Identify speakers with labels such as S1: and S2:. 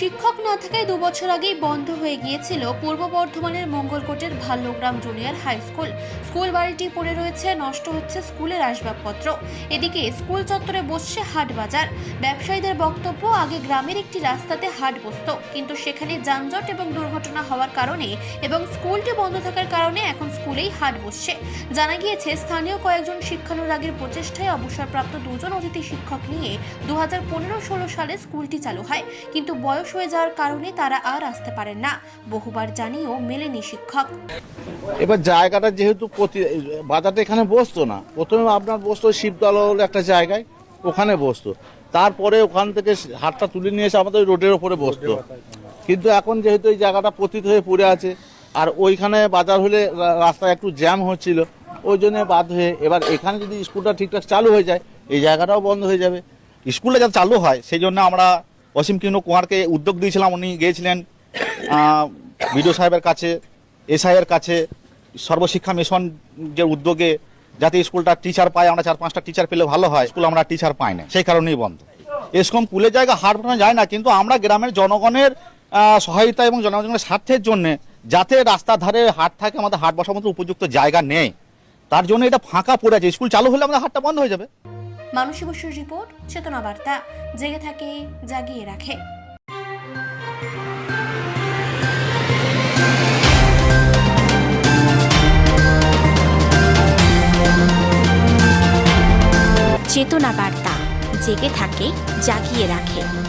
S1: শিক্ষক না থাকায় বছর আগেই বন্ধ হয়ে গিয়েছিল পূর্ব বর্ধমানের মঙ্গলকোটের Bhalyagram junior high school. School বাড়িটি পড়ে রয়েছে, নষ্ট হচ্ছে স্কুলের আসবাবপত্র। এদিকে স্কুল চত্বরে বসছে হাট বাজার। ব্যবসায়ীদের বক্তব্য, আগে গ্রামের একটি রাস্তাতে হাট বসতো, কিন্তু সেখানে যানজট এবং দুর্ঘটনা হওয়ার কারণে এবং স্কুলটি বন্ধ থাকার কারণে এখন স্কুলেই হাট বসছে। জানা গিয়েছে, স্থানীয় কয়েকজন শিক্ষানুরাগীর প্রচেষ্টায় অবসরপ্রাপ্ত দুজন অতিথি শিক্ষক নিয়ে দু হাজার পনেরো ষোলো সালে স্কুলটি চালু হয়। কিন্তু বয়স হয়ে যাওয়ার কারণে তারা আর আসতে পারেন না। বহুবার জানিয়েও মেলেনি শিক্ষক।
S2: এবার জায়গাটা যেহেতু প্রতি বাজারটা এখানে বসতো না। প্রথমে আপনার বসতো শিবতলা হলো একটা জায়গায়, ওখানে বসতো। তারপরে ওখান থেকে হাটটা তুলে নিয়ে এসে আমাদের রোডের ওপরে বসতো। কিন্তু এখন যেহেতু এই জায়গাটা পতিত হয়ে পড়ে আছে, আর ওইখানে বাজার হলে রাস্তায় একটু জ্যাম হচ্ছিল, ওই জন্য বাধ্য হয়ে এবার এখানে যদি স্কুলটা ঠিকঠাক চালু হয়ে যায়, এই জায়গাটাও বন্ধ হয়ে যাবে।
S3: স্কুলটা যাতে চালু হয়, সেই জন্য আমরা অসীম কিনু কুমারকে উদ্যোগ দিয়েছিলাম, উনি গিয়েছিলেন বিডিও সাহেবের কাছে, এসআইয়ের কাছে, সর্বশিক্ষা মিশন যে উদ্যোগে যাতে স্কুলটা টিচার পায়, আমরা চার পাঁচটা টিচার পেলে ভালো হয়, স্কুল আমরা টিচার পাই না, সেই কারণেই বন্ধ। এরকম কুলের জায়গা, হাট বাটানো যায় না, কিন্তু আমরা গ্রামের জনগণের সহায়তা এবং জনগণের স্বার্থের জন্য যাতে রাস্তার ধারে হাট থাকে, আমাদের হাট বসার মতো উপযুক্ত জায়গা নেই, তার জন্য এটা ফাঁকা পড়ে আছে। স্কুল চালু হলে আমাদের হাটটা বন্ধ হয়ে যাবে।
S1: মানসী বসুর রিপোর্ট, চেতনা বার্তা, জেগে থাকে, জাগিয়ে রাখে।
S4: চেতনা বার্তা, জেগে থাকে, জাগিয়ে রাখে।